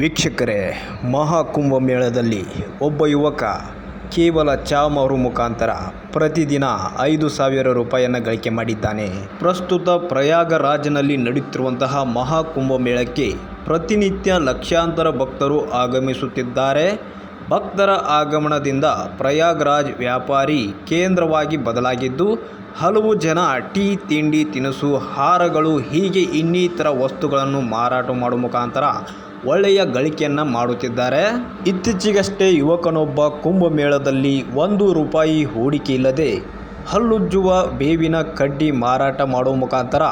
ವೀಕ್ಷಕರೇ ಮಹಾಕುಂಭಮೇಳದಲ್ಲಿ ಒಬ್ಬ ಯುವಕ ಕೇವಲ ಚಾ ಮಾರು ಮುಖಾಂತರ ಪ್ರತಿದಿನ ಐದು ಸಾವಿರ ರೂಪಾಯಿಯನ್ನು ಗಳಿಕೆ ಮಾಡಿದ್ದಾನೆ. ಪ್ರಸ್ತುತ ಪ್ರಯಾಗರಾಜ್ನಲ್ಲಿ ನಡೆಯುತ್ತಿರುವಂತಹ ಮಹಾಕುಂಭಮೇಳಕ್ಕೆ ಪ್ರತಿನಿತ್ಯ ಲಕ್ಷಾಂತರ ಭಕ್ತರು ಆಗಮಿಸುತ್ತಿದ್ದಾರೆ. ಭಕ್ತರ ಆಗಮನದಿಂದ ಪ್ರಯಾಗರಾಜ್ ವ್ಯಾಪಾರಿ ಕೇಂದ್ರವಾಗಿ ಬದಲಾಗಿದ್ದು, ಹಲವು ಜನ ಟೀ, ತಿಂಡಿ, ತಿನಿಸು, ಹಾರಗಳು ಹೀಗೆ ಇನ್ನಿತರ ವಸ್ತುಗಳನ್ನು ಮಾರಾಟ ಮಾಡುವ ಮುಖಾಂತರ ಒಳ್ಳೆಯ ಗಳಿಕೆಯನ್ನು ಮಾಡುತ್ತಿದ್ದಾರೆ. ಇತ್ತೀಚೆಗಷ್ಟೇ ಯುವಕನೊಬ್ಬ ಕುಂಭಮೇಳದಲ್ಲಿ ಒಂದು ರೂಪಾಯಿ ಹೂಡಿಕೆ ಇಲ್ಲದೆ ಹಲ್ಲುಜ್ಜುವ ಬೇವಿನ ಕಡ್ಡಿ ಮಾರಾಟ ಮಾಡುವ ಮುಖಾಂತರ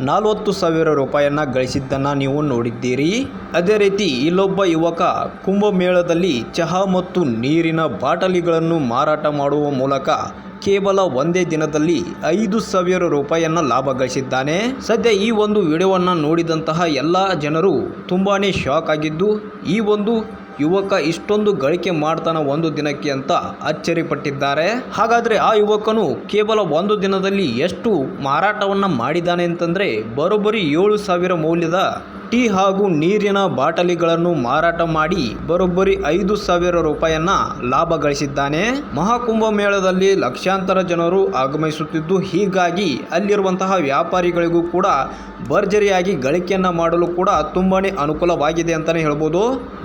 ನಲವತ್ತು ಸಾವಿರ ರೂಪಾಯಿಯನ್ನು ಗಳಿಸಿದ್ದನ್ನು ನೀವು ನೋಡಿದ್ದೀರಿ. ಅದೇ ರೀತಿ ಇಲ್ಲೊಬ್ಬ ಯುವಕ ಕುಂಭಮೇಳದಲ್ಲಿ ಚಹಾ ಮತ್ತು ನೀರಿನ ಬಾಟಲಿಗಳನ್ನು ಮಾರಾಟ ಮಾಡುವ ಮೂಲಕ ಕೇವಲ ಒಂದೇ ದಿನದಲ್ಲಿ ಐದು ಸಾವಿರ ರೂಪಾಯಿಯನ್ನು ಲಾಭ ಗಳಿಸಿದ್ದಾನೆ. ಸದ್ಯ ಈ ಒಂದು ವಿಡಿಯೋವನ್ನು ನೋಡಿದಂತಹ ಎಲ್ಲ ಜನರು ತುಂಬಾ ಶಾಕ್ ಆಗಿದ್ದು, ಈ ಒಂದು ಯುವಕ ಇಷ್ಟೊಂದು ಗಳಿಕೆ ಮಾಡ್ತಾನ ಒಂದು ದಿನಕ್ಕೆ ಅಂತ ಅಚ್ಚರಿಪಟ್ಟಿದ್ದಾರೆ. ಹಾಗಾದರೆ ಆ ಯುವಕನು ಕೇವಲ ಒಂದು ದಿನದಲ್ಲಿ ಎಷ್ಟು ಮಾರಾಟವನ್ನು ಮಾಡಿದ್ದಾನೆ ಅಂತಂದರೆ, ಬರೋಬ್ಬರಿ ಏಳು ಸಾವಿರ ಮೌಲ್ಯದ ಟೀ ಹಾಗೂ ನೀರಿನ ಬಾಟಲಿಗಳನ್ನು ಮಾರಾಟ ಮಾಡಿ ಬರೋಬ್ಬರಿ ಐದು ಸಾವಿರ ರೂಪಾಯಿಯನ್ನ ಲಾಭ ಗಳಿಸಿದ್ದಾನೆ. ಮಹಾಕುಂಭ ಮೇಳದಲ್ಲಿ ಲಕ್ಷಾಂತರ ಜನರು ಆಗಮಿಸುತ್ತಿದ್ದು, ಹೀಗಾಗಿ ಅಲ್ಲಿರುವಂತಹ ವ್ಯಾಪಾರಿಗಳಿಗೂ ಕೂಡ ಭರ್ಜರಿಯಾಗಿ ಗಳಿಕೆಯನ್ನ ಮಾಡಲು ಕೂಡ ತುಂಬಾನೇ ಅನುಕೂಲವಾಗಿದೆ ಅಂತಾನೆ ಹೇಳ್ಬೋದು.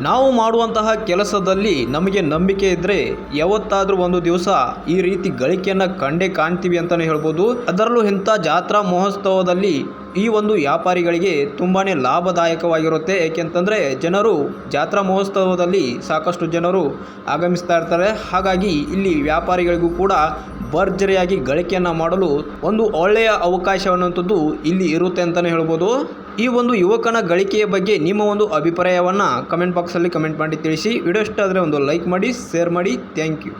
ನಾವು ಮಾಡುವಂತಹ ಕೆಲಸದಲ್ಲಿ ನಮಗೆ ನಂಬಿಕೆ ಇದ್ದರೆ ಯಾವತ್ತಾದರೂ ಒಂದು ದಿವಸ ಈ ರೀತಿ ಗಳಿಕೆಯನ್ನ ಕಂಡೇ ಕಾಣ್ತೀವಿ ಅಂತಾನೆ ಹೇಳ್ಬೋದು. ಅದರಲ್ಲೂ ಇಂಥ ಜಾತ್ರಾ ಮಹೋತ್ಸವದಲ್ಲಿ ಈ ಒಂದು ವ್ಯಾಪಾರಿಗಳಿಗೆ ತುಂಬಾ ಲಾಭದಾಯಕವಾಗಿರುತ್ತೆ. ಏಕೆಂತಂದರೆ ಜನರು ಜಾತ್ರಾ ಮಹೋತ್ಸವದಲ್ಲಿ ಸಾಕಷ್ಟು ಜನರು ಆಗಮಿಸ್ತಾ ಇರ್ತಾರೆ. ಹಾಗಾಗಿ ಇಲ್ಲಿ ವ್ಯಾಪಾರಿಗಳಿಗೂ ಕೂಡ ಭರ್ಜರಿಯಾಗಿ ಗಳಿಕೆಯನ್ನು ಮಾಡಲು ಒಂದು ಒಳ್ಳೆಯ ಅವಕಾಶ ಅನ್ನುವಂಥದ್ದು ಇಲ್ಲಿ ಇರುತ್ತೆ ಅಂತಲೇ ಹೇಳ್ಬೋದು. ಈ ಒಂದು ಯುವಕನ ಗಳಿಕೆಯ ಬಗ್ಗೆ ನಿಮ್ಮ ಒಂದು ಅಭಿಪ್ರಾಯವನ್ನು ಕಮೆಂಟ್ ಬಾಕ್ಸಲ್ಲಿ ಕಮೆಂಟ್ ಮಾಡಿ ತಿಳಿಸಿ. ವಿಡಿಯೋ ಇಷ್ಟ ಆದರೆ ಒಂದು ಲೈಕ್ ಮಾಡಿ, ಶೇರ್ ಮಾಡಿ. Thank you.